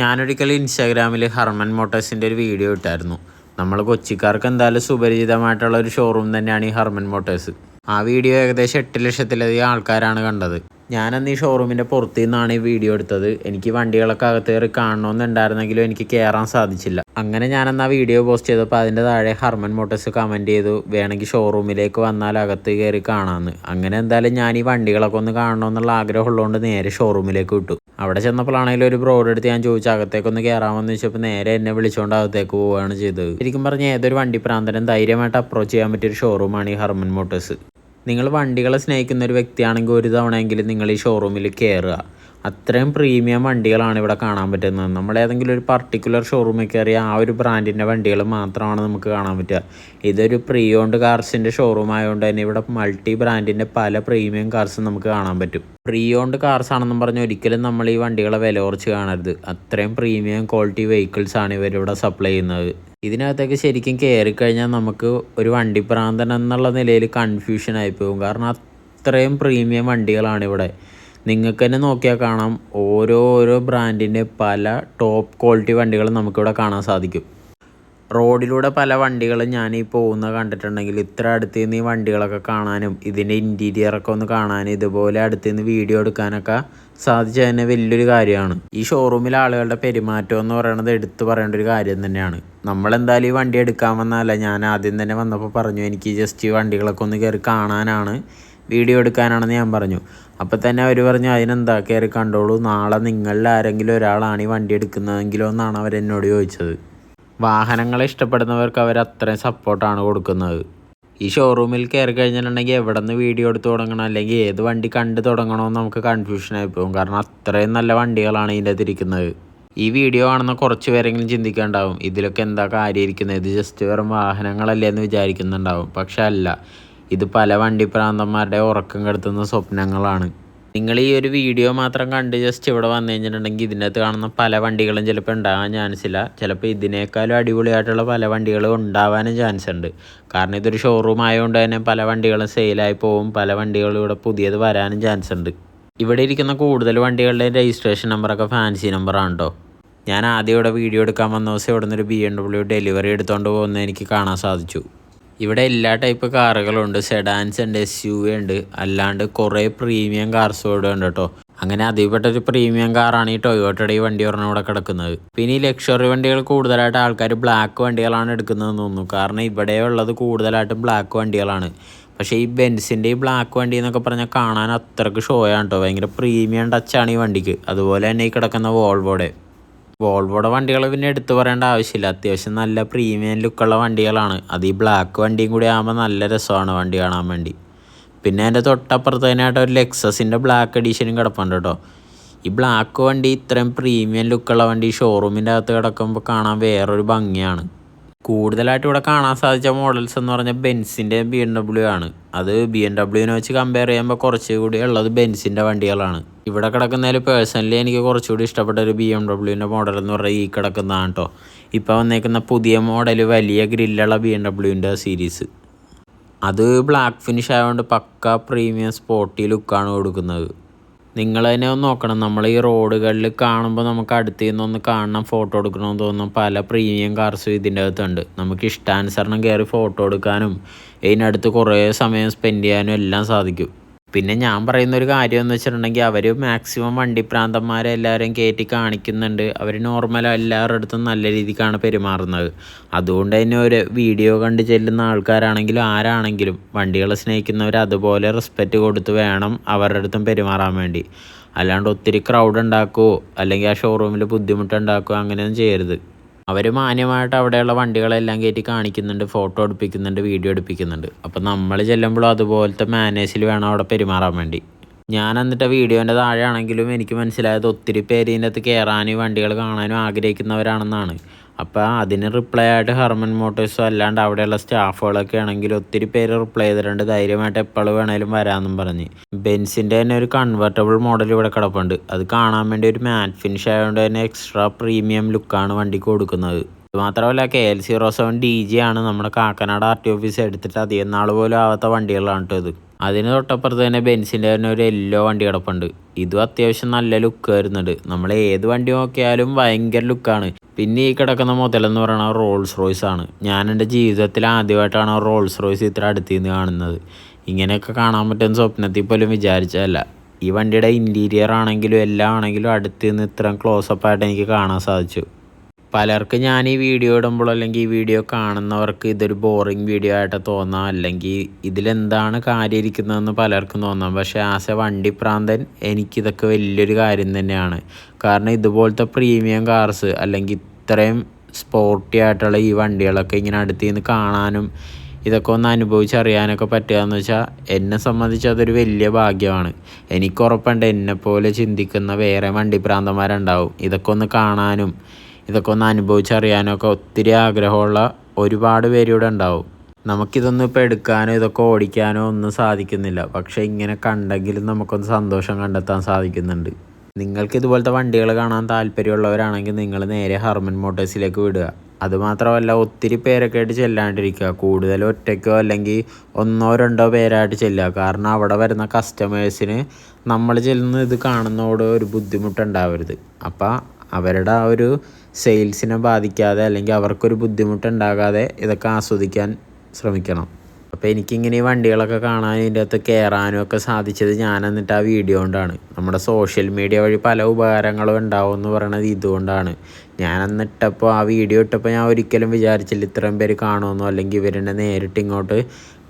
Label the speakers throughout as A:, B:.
A: ഞാനൊരിക്കലും ഇൻസ്റ്റാഗ്രാമിൽ ഹർമൻ മോട്ടേഴ്സിന്റെ ഒരു വീഡിയോ ഇട്ടായിരുന്നു. നമ്മൾ കൊച്ചിക്കാർക്ക് എന്തായാലും സുപരിചിതമായിട്ടുള്ള ഒരു ഷോറൂം തന്നെയാണ് ഈ ഹർമൻ മോട്ടേഴ്സ്. ആ വീഡിയോ ഏകദേശം എട്ട് ലക്ഷത്തിലധികം ആൾക്കാരാണ് കണ്ടത്. ഞാനന്ന് ഈ ഷോറൂമിന്റെ പുറത്തു നിന്നാണ് ഈ വീഡിയോ എടുത്തത്. എനിക്ക് വണ്ടികളൊക്കെ അകത്ത് കയറി കാണണമെന്നുണ്ടായിരുന്നെങ്കിലും എനിക്ക് കയറാൻ സാധിച്ചില്ല. അങ്ങനെ ഞാനന്ന് ആ വീഡിയോ പോസ്റ്റ് ചെയ്തപ്പോൾ അതിന്റെ താഴെ ഹർമൻ മോട്ടേഴ്സ് കമന്റ് ചെയ്തു വേണമെങ്കിൽ ഷോറൂമിലേക്ക് വന്നാൽ അകത്ത് കയറി കാണാമെന്ന് അങ്ങനെ എന്തായാലും ഞാൻ ഈ വണ്ടികളൊക്കെ ഒന്ന് കാണണമെന്നുള്ള ആഗ്രഹമുള്ളതുകൊണ്ട് നേരെ ഷോറൂമിലേക്ക് വിട്ടു. അവിടെ ചെന്നപ്പോഴാണെങ്കിലും ഒരു ബ്രോഡ് എടുത്ത് ഞാൻ ചോദിച്ചു അകത്തേക്കൊന്ന് കയറാമെന്ന് ചോദിച്ചപ്പോൾ നേരെ എന്നെ വിളിച്ചുകൊണ്ട് അകത്തേക്ക് പോവുകയാണ് ചെയ്തത്. ശരിക്കും പറഞ്ഞ ഏതൊരു വണ്ടി പ്രാന്തനും ധൈര്യമായിട്ട് അപ്രോച്ച് ചെയ്യാൻ പറ്റിയൊരു ഷോറൂമാണ് ഈ ഹർമൻ മോട്ടോഴ്സ് നിങ്ങൾ വണ്ടികളെ സ്നേഹിക്കുന്ന ഒരു വ്യക്തിയാണെങ്കിൽ ഒരു തവണയെങ്കിലും നിങ്ങൾ ഈ ഷോറൂമിൽ കയറുക അത്രയും പ്രീമിയം വണ്ടികളാണ് ഇവിടെ കാണാൻ പറ്റുന്നത്. നമ്മൾ ഏതെങ്കിലും ഒരു പർട്ടിക്കുലർ ഷോറൂമിൽ കയറിയ ആ ഒരു ബ്രാൻഡിന്റെ വണ്ടികൾ മാത്രമാണ് നമുക്ക് കാണാൻ പറ്റുക. ഇതൊരു പ്രീ ഓൺഡ് കാർസിന്റെ ഷോറൂം ആയതുകൊണ്ട് തന്നെ ഇവിടെ മൾട്ടി ബ്രാൻഡിന്റെ പല പ്രീമിയം കാർസും നമുക്ക് കാണാൻ പറ്റും. പ്രീ ഓൺഡ് കാർസ് ആണെന്നും പറഞ്ഞ് ഒരിക്കലും നമ്മൾ ഈ വണ്ടികളെ വില കുറച്ച് കാണരുത്. അത്രയും പ്രീമിയം ക്വാളിറ്റി വെഹിക്കിൾസ് ആണ് ഇവരിവിടെ സപ്ലൈ ചെയ്യുന്നത്. ഇതിനകത്തേക്ക് ശരിക്കും കയറി കഴിഞ്ഞാൽ നമുക്ക് ഒരു വണ്ടി പ്രാന്തൻ എന്നുള്ള നിലയിൽ കൺഫ്യൂഷൻ ആയിപ്പോകും പോകും. കാരണം അത്രയും പ്രീമിയം വണ്ടികളാണ് ഇവിടെ. നിങ്ങൾക്ക് തന്നെ നോക്കിയാൽ കാണാം. ഓരോ ഓരോ ബ്രാൻഡിന്റെ പല ടോപ്പ് ക്വാളിറ്റി വണ്ടികൾ നമുക്കിവിടെ കാണാൻ സാധിക്കും. റോഡിലൂടെ പല വണ്ടികളും ഞാൻ ഈ പോകുന്ന കണ്ടിട്ടുണ്ടെങ്കിൽ ഇത്ര അടുത്ത് നിന്ന് ഈ വണ്ടികളൊക്കെ കാണാനും ഇതിന്റെ ഇന്റീരിയറൊക്കെ ഒന്ന് കാണാനും ഇതുപോലെ അടുത്ത് നിന്ന് വീഡിയോ എടുക്കാനൊക്കെ സാധിച്ച തന്നെ വലിയൊരു കാര്യമാണ്. ഈ ഷോറൂമിലെ ആളുകളുടെ പെരുമാറ്റം എന്ന് പറയുന്നത് എടുത്തു പറയേണ്ട ഒരു കാര്യം തന്നെയാണ്. നമ്മളെന്തായാലും ഈ വണ്ടി എടുക്കാൻ വന്നതല്ല ഞാൻ ആദ്യം തന്നെ വന്നപ്പോൾ പറഞ്ഞു എനിക്ക് ജസ്റ്റ് ഈ വണ്ടികളൊക്കെ ഒന്ന് കയറി കാണാനാണ്. വീഡിയോ എടുക്കാനാണെന്ന് ഞാൻ പറഞ്ഞു. അപ്പോൾ തന്നെ അവർ പറഞ്ഞു അതിനെന്താ? കയറി കണ്ടോളൂ. നാളെ നിങ്ങളിൽ ആരെങ്കിലും ഒരാളാണ് ഈ വണ്ടി എടുക്കുന്നതെങ്കിലോ എന്നാണ് അവരെന്നോട് ചോദിച്ചത്. വാഹനങ്ങളെ ഇഷ്ടപ്പെടുന്നവർക്ക് അവർ അത്രയും സപ്പോർട്ടാണ് കൊടുക്കുന്നത്. ഈ ഷോറൂമിൽ കയറി കഴിഞ്ഞിട്ടുണ്ടെങ്കിൽ എവിടെ നിന്ന് വീഡിയോ എടുത്ത് തുടങ്ങണം? അല്ലെങ്കിൽ ഏത് വണ്ടി കണ്ട് തുടങ്ങണമെന്ന് നമുക്ക് കൺഫ്യൂഷൻ ആയി പോകും. കാരണം അത്രയും നല്ല വണ്ടികളാണ് ഇതിന്റെ അകത്തിരിക്കുന്നത് ഈ വീഡിയോ ആണെന്ന് കുറച്ച് പേരെങ്കിലും ചിന്തിക്കാണ്ടാവും. ഇതിലൊക്കെ എന്താ കാര്യം ഇരിക്കുന്നത് ഇത് ജസ്റ്റ് വെറും വാഹനങ്ങളല്ലേ എന്ന് വിചാരിക്കുന്നുണ്ടാവും. പക്ഷെ അല്ല. ഇത് പല വണ്ടി പ്രാന്തന്മാരുടെ ഉറക്കം കെടുത്തുന്ന സ്വപ്നങ്ങളാണ്. നിങ്ങൾ ഈ ഒരു വീഡിയോ മാത്രം കണ്ട് ജസ്റ്റ് ഇവിടെ വന്നു കഴിഞ്ഞിട്ടുണ്ടെങ്കിൽ ഇതിനകത്ത് കാണുന്ന പല വണ്ടികളും ചിലപ്പോൾ ഉണ്ടാകാൻ ചാൻസ് ഇല്ല. ചിലപ്പോൾ ഇതിനേക്കാളും അടിപൊളിയായിട്ടുള്ള പല വണ്ടികളും ഉണ്ടാവാനും ചാൻസ് ഉണ്ട്. കാരണം ഇതൊരു ഷോറൂം ആയതുകൊണ്ട് തന്നെ പല വണ്ടികളും സെയിലായി പോവും. പല വണ്ടികളും ഇവിടെ പുതിയത് വരാനും ചാൻസ് ഉണ്ട്. ഇവിടെ ഇരിക്കുന്ന കൂടുതൽ വണ്ടികളുടെ രജിസ്ട്രേഷൻ നമ്പറൊക്കെ ഫാൻസി നമ്പറാണ് കേട്ടോ ഞാൻ ആദ്യം ഇവിടെ വീഡിയോ എടുക്കാൻ വന്ന ദിവസം ഇവിടെ നിന്നൊരു ബി എം ഡബ്ല്യു ഡെലിവറി എടുത്തുകൊണ്ട് പോകുന്നത് എനിക്ക് കാണാൻ സാധിച്ചു. ഇവിടെ എല്ലാ ടൈപ്പ് കാറുകളുണ്ട്. സെഡാൻസ് ഉണ്ട് എസ് യു വി ഉണ്ട്. അല്ലാണ്ട് കുറേ പ്രീമിയം കാർസ് ഇവിടെ ഉണ്ട് കേട്ടോ അങ്ങനെ അതിൽപ്പെട്ട ഒരു പ്രീമിയം കാറാണ് ഈ ടൊയോട്ടയുടെ ഈ വണ്ടി പറഞ്ഞ ഇവിടെ കിടക്കുന്നത്. പിന്നെ ഈ ലക്ഷറി വണ്ടികൾ കൂടുതലായിട്ട് ആൾക്കാർ ബ്ലാക്ക് വണ്ടികളാണ് എടുക്കുന്നതെന്ന് തോന്നുന്നു. കാരണം ഇവിടെ ഉള്ളത് കൂടുതലായിട്ടും ബ്ലാക്ക് വണ്ടികളാണ്. പക്ഷേ ഈ ബെൻസിന്റെ ഈ ബ്ലാക്ക് വണ്ടി എന്നൊക്കെ പറഞ്ഞാൽ കാണാൻ അത്രയ്ക്ക് ഷോയാണ് കേട്ടോ ഭയങ്കര പ്രീമിയം ടച്ചാണ് ഈ വണ്ടിക്ക്. അതുപോലെ തന്നെ ഈ കിടക്കുന്ന വോൾവോടെ വോൾവോയുടെ വണ്ടികൾ പിന്നെ എടുത്തു പറയേണ്ട ആവശ്യമില്ല. അത്യാവശ്യം നല്ല പ്രീമിയം ലുക്കുള്ള വണ്ടികളാണ്. അത് ഈ ബ്ലാക്ക് വണ്ടിയും കൂടി ആകുമ്പോൾ നല്ല രസമാണ് വണ്ടി കാണാൻ വേണ്ടി. പിന്നെ എന്റെ തൊട്ടപ്പുറത്ത് തന്നെയായിട്ട് ഒരു ലെക്സസിന്റെ ബ്ലാക്ക് എഡീഷനും കിടപ്പുണ്ട് കേട്ടോ ഈ ബ്ലാക്ക് വണ്ടി ഇത്രയും പ്രീമിയം ലുക്കുള്ള വണ്ടി ഷോറൂമിന്റെ അകത്ത് കിടക്കുമ്പോൾ കാണാൻ വേറൊരു ഭംഗിയാണ്. കൂടുതലായിട്ട് ഇവിടെ കാണാൻ സാധിച്ച മോഡൽസ് എന്ന് പറഞ്ഞാൽ ബെൻസിന്റെ ബി എം ഡബ്ല്യു ആണ്. അത് ബി എം ഡബ്ല്യുവിനെ വെച്ച് കമ്പയർ ചെയ്യുമ്പോൾ കുറച്ചുകൂടി ഉള്ളത് ബെൻസിന്റെ വണ്ടികളാണ്. ഇവിടെ കിടക്കുന്നതിൽ പേഴ്സണലി എനിക്ക് കുറച്ചുകൂടി ഇഷ്ടപ്പെട്ട ഒരു ബി എം ഡബ്ല്യുവിന്റെ മോഡൽ എന്ന് പറഞ്ഞാൽ ഈ കിടക്കുന്നതാണ് കേട്ടോ ഇപ്പോൾ വന്നേക്കുന്ന പുതിയ മോഡൽ വലിയ ഗ്രില്ലുള്ള ബി എം ഡബ്ല്യുവിന്റെ സീരീസ് അത് ബ്ലാക്ക് ഫിനിഷ് ആയതുകൊണ്ട് പക്ക പ്രീമിയം സ്പോട്ടി ലുക്കാണ് കൊടുക്കുന്നത്. നിങ്ങൾ തന്നെ ഒന്ന് നോക്കണം. നമ്മൾ ഈ റോഡുകളിൽ കാണുമ്പോൾ നമുക്ക് അടുത്ത് നിന്നൊന്ന് കാണണം ഫോട്ടോ എടുക്കണമെന്ന് തോന്നും പല പ്രീമിയം കാർസും ഇതിന്റെ അകത്തുണ്ട്. നമുക്ക് ഇഷ്ടാനുസരണം കയറി ഫോട്ടോ എടുക്കാനും ഇതിനടുത്ത് കുറേ സമയം സ്പെൻഡ് ചെയ്യാനും എല്ലാം സാധിക്കും. പിന്നെ ഞാൻ പറയുന്ന ഒരു കാര്യം എന്ന് വെച്ചിട്ടുണ്ടെങ്കിൽ അവർ മാക്സിമം വണ്ടിപ്രാന്തന്മാരെ എല്ലാവരെയും കയറ്റി കാണിക്കുന്നുണ്ട്. അവർ നോർമൽ എല്ലാവരുടെ അടുത്തും നല്ല രീതിക്കാണ് പെരുമാറുന്നത്. അതുകൊണ്ട് തന്നെ ഒരു വീഡിയോ കണ്ട് ചെല്ലുന്ന ആൾക്കാരാണെങ്കിലും ആരാണെങ്കിലും വണ്ടികളെ സ്നേഹിക്കുന്നവർ അതുപോലെ റെസ്പെക്റ്റ് കൊടുത്ത് വേണം അവരുടെ അടുത്തും പെരുമാറാൻ വേണ്ടി. അല്ലാണ്ട് ഒത്തിരി ക്രൗഡ് ഉണ്ടാക്കുകയോ അല്ലെങ്കിൽ ആ ഷോറൂമിൽ ബുദ്ധിമുട്ടുണ്ടാക്കുകയോ അങ്ങനെയൊന്നും ചെയ്യരുത്. അവർ മാന്യമായിട്ട് അവിടെയുള്ള വണ്ടികളെല്ലാം കയറ്റി കാണിക്കുന്നുണ്ട് ഫോട്ടോ എടുപ്പിക്കുന്നുണ്ട് വീഡിയോ എടുപ്പിക്കുന്നുണ്ട്. അപ്പം നമ്മൾ ചെല്ലുമ്പോഴും അതുപോലത്തെ മാനേഴ്സിൽ വേണം അവിടെ പെരുമാറാൻ വേണ്ടി. ഞാൻ എന്നിട്ട് വീഡിയോന്റെ താഴെയാണെങ്കിലും എനിക്ക് മനസ്സിലായത് ഒത്തിരി പേര് ഇതിന്റെ അകത്ത് കയറാനും വണ്ടികൾ കാണാനും ആഗ്രഹിക്കുന്നവരാണെന്നാണ്. അപ്പോൾ അതിന് റിപ്ലൈ ആയിട്ട് ഹെർമൻ മോട്ടോഴ്സോ അല്ലാണ്ട് അവിടെയുള്ള സ്റ്റാഫുകളൊക്കെ ആണെങ്കിൽ ഒത്തിരി പേര് റിപ്ലൈ ചെയ്തിട്ടുണ്ട്. ധൈര്യമായിട്ട് എപ്പോഴും വേണേലും വരാമെന്നും പറഞ്ഞ്. ബെൻസിന്റെ തന്നെ ഒരു കൺവെർട്ടബിൾ മോഡൽ ഇവിടെ കിടപ്പുണ്ട്. അത് കാണാൻ വേണ്ടി ഒരു മാറ്റ് ഫിനിഷ് ആയതുകൊണ്ട് തന്നെ എക്സ്ട്രാ പ്രീമിയം ലുക്കാണ് വണ്ടിക്ക് കൊടുക്കുന്നത്. മാത്രമല്ല K L zero seven D G ആണ് നമ്മുടെ കാക്കനാട് ആർ ടി ഓഫീസ് എടുത്തിട്ട് അധികം നാൾ പോലും ആവാത്ത വണ്ടികളാണ് കേട്ടോ ഇത്. അതിന് തൊട്ടപ്പുറത്ത് തന്നെ ബെൻസിന്റെ തന്നെ ഒരു യെല്ലോ വണ്ടി കിടപ്പുണ്ട്. ഇതും അത്യാവശ്യം നല്ല ലുക്ക് വരുന്നുണ്ട് നമ്മൾ ഏത് വണ്ടി നോക്കിയാലും ഭയങ്കര ലുക്കാണ് പിന്നെ ഈ കിടക്കുന്ന മുതലെന്ന് പറയുന്നത് റോൾസ് റോയ്സ് ആണ്. ഞാൻ എന്റെ ജീവിതത്തിൽ ആദ്യമായിട്ടാണ് റോൾസ് റോയ്സ് ഇത്ര അടുത്തു നിന്ന് കാണുന്നത്. ഇങ്ങനെയൊക്കെ കാണാൻ പറ്റുന്ന സ്വപ്നത്തിൽ പോലും വിചാരിച്ചതല്ല. ഈ വണ്ടിയുടെ ഇന്റീരിയർ ആണെങ്കിലും എല്ലാം ആണെങ്കിലും അടുത്ത് നിന്ന് ഇത്രയും ക്ലോസപ്പായിട്ട് എനിക്ക് കാണാൻ സാധിച്ചു. പലർക്കും ഞാൻ ഈ വീഡിയോ ഇടുമ്പോൾ അല്ലെങ്കിൽ ഈ വീഡിയോ കാണുന്നവർക്ക് ഇതൊരു ബോറിങ് വീഡിയോ ആയിട്ട് തോന്നാം. അല്ലെങ്കിൽ ഇതിലെന്താണ് കാര്യം ഇരിക്കുന്നതെന്ന് പലർക്കും തോന്നാം. പക്ഷേ ആസ് എ വണ്ടി പ്രാന്തൻ എനിക്കിതൊക്കെ വലിയൊരു കാര്യം തന്നെയാണ്. കാരണം ഇതുപോലത്തെ പ്രീമിയം കാർസ് അല്ലെങ്കിൽ ഇത്രയും സ്പോർട്ടി ആയിട്ടുള്ള ഈ വണ്ടികളൊക്കെ ഇങ്ങനെ അടുത്ത് നിന്ന് കാണാനും ഇതൊക്കെ ഒന്ന് അനുഭവിച്ചറിയാനൊക്കെ പറ്റുക എന്ന് വെച്ചാൽ എന്നെ സംബന്ധിച്ച് അതൊരു വലിയ ഭാഗ്യമാണ്. എനിക്ക് ഉറപ്പുണ്ട് എന്നെപ്പോലെ ചിന്തിക്കുന്ന വേറെ വണ്ടി പ്രാന്തന്മാരുണ്ടാവും ഇതൊക്കെ ഒന്ന് കാണാനും ഇതൊക്കെ ഒന്ന് അനുഭവിച്ചറിയാനും ഒക്കെ ഒത്തിരി ആഗ്രഹമുള്ള ഒരുപാട് പേര് ഇവിടെ ഉണ്ടാവും. നമുക്കിതൊന്നും ഇപ്പോൾ എടുക്കാനോ ഇതൊക്കെ ഓടിക്കാനോ ഒന്നും സാധിക്കുന്നില്ല. പക്ഷേ ഇങ്ങനെ കണ്ടെങ്കിലും നമുക്കൊന്ന് സന്തോഷം കണ്ടെത്താൻ സാധിക്കുന്നുണ്ട്. നിങ്ങൾക്ക് ഇതുപോലത്തെ വണ്ടികൾ കാണാൻ താല്പര്യമുള്ളവരാണെങ്കിൽ നിങ്ങൾ നേരെ ഹർമൻ മോട്ടേഴ്സിലേക്ക് വിടുക. അതുമാത്രമല്ല ഒത്തിരി പേരൊക്കെ ആയിട്ട് ചെല്ലാണ്ടിരിക്കുക. കൂടുതൽ ഒറ്റയ്ക്കോ അല്ലെങ്കിൽ ഒന്നോ രണ്ടോ പേരായിട്ട് ചെല്ലുക. കാരണം അവിടെ വരുന്ന കസ്റ്റമേഴ്സിന് നമ്മൾ ചെല്ലുന്ന ഇത് കാണുന്നതോട് ഒരു ബുദ്ധിമുട്ടുണ്ടാവരുത്. അപ്പോൾ അവരുടെ ആ ഒരു സെയിൽസിനെ ബാധിക്കാതെ അല്ലെങ്കിൽ അവർക്കൊരു ബുദ്ധിമുട്ടുണ്ടാകാതെ ഇതൊക്കെ ആസ്വദിക്കാൻ ശ്രമിക്കണം. അപ്പോൾ എനിക്കിങ്ങനെ ഈ വണ്ടികളൊക്കെ കാണാനും ഇതിന്റെ അകത്ത് കയറാനും ഒക്കെ സാധിച്ചത് ഞാൻ എന്നിട്ട് ആ വീഡിയോ കൊണ്ടാണ്. നമ്മുടെ സോഷ്യൽ മീഡിയ വഴി പല ഉപകാരങ്ങളും ഉണ്ടാവും എന്ന് പറയണത് ഇതുകൊണ്ടാണ്. ഞാൻ എന്നിട്ടപ്പോൾ ആ വീഡിയോ ഇട്ടപ്പോൾ ഞാൻ ഒരിക്കലും വിചാരിച്ചില്ല ഇത്രയും പേര് കാണുമെന്നോ അല്ലെങ്കിൽ ഇവരെന്നെ നേരിട്ട് ഇങ്ങോട്ട്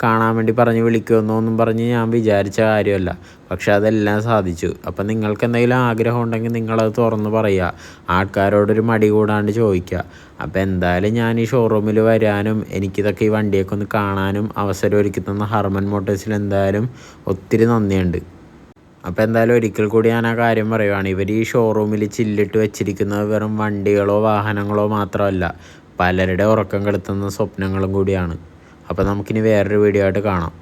A: കാണാൻ വേണ്ടി പറഞ്ഞ് വിളിക്കുമെന്നോ ഒന്നും പറഞ്ഞ് ഞാൻ വിചാരിച്ച കാര്യമല്ല. പക്ഷെ അതെല്ലാം സാധിച്ചു. അപ്പം നിങ്ങൾക്ക് എന്തെങ്കിലും ആഗ്രഹം ഉണ്ടെങ്കിൽ നിങ്ങളത് തുറന്ന് പറയുക. ആൾക്കാരോടൊരു മടി കൂടാണ്ട് ചോദിക്കുക. അപ്പോൾ എന്തായാലും ഞാൻ ഈ ഷോറൂമിൽ വരാനും എനിക്കിതൊക്കെ ഈ വണ്ടിയൊക്കെ ഒന്ന് കാണാനും അവസരം ഒരുക്കി തന്ന ഹർമൻ മോട്ടേഴ്സിൽ എന്തായാലും ഒത്തിരി നന്ദിയുണ്ട്. അപ്പോൾ എന്തായാലും ഒരിക്കൽ കൂടി ഞാൻ ആ കാര്യം പറയുവാണ്. ഇവർ ഈ ഷോറൂമിൽ ചില്ലിട്ട് വെച്ചിരിക്കുന്നത് വെറും വണ്ടികളോ വാഹനങ്ങളോ മാത്രമല്ല. പലരുടെ ഉറക്കം കെടുത്തുന്ന സ്വപ്നങ്ങളും കൂടിയാണ്. അപ്പോൾ നമുക്കിനി വേറൊരു വീഡിയോ ആയിട്ട് കാണാം.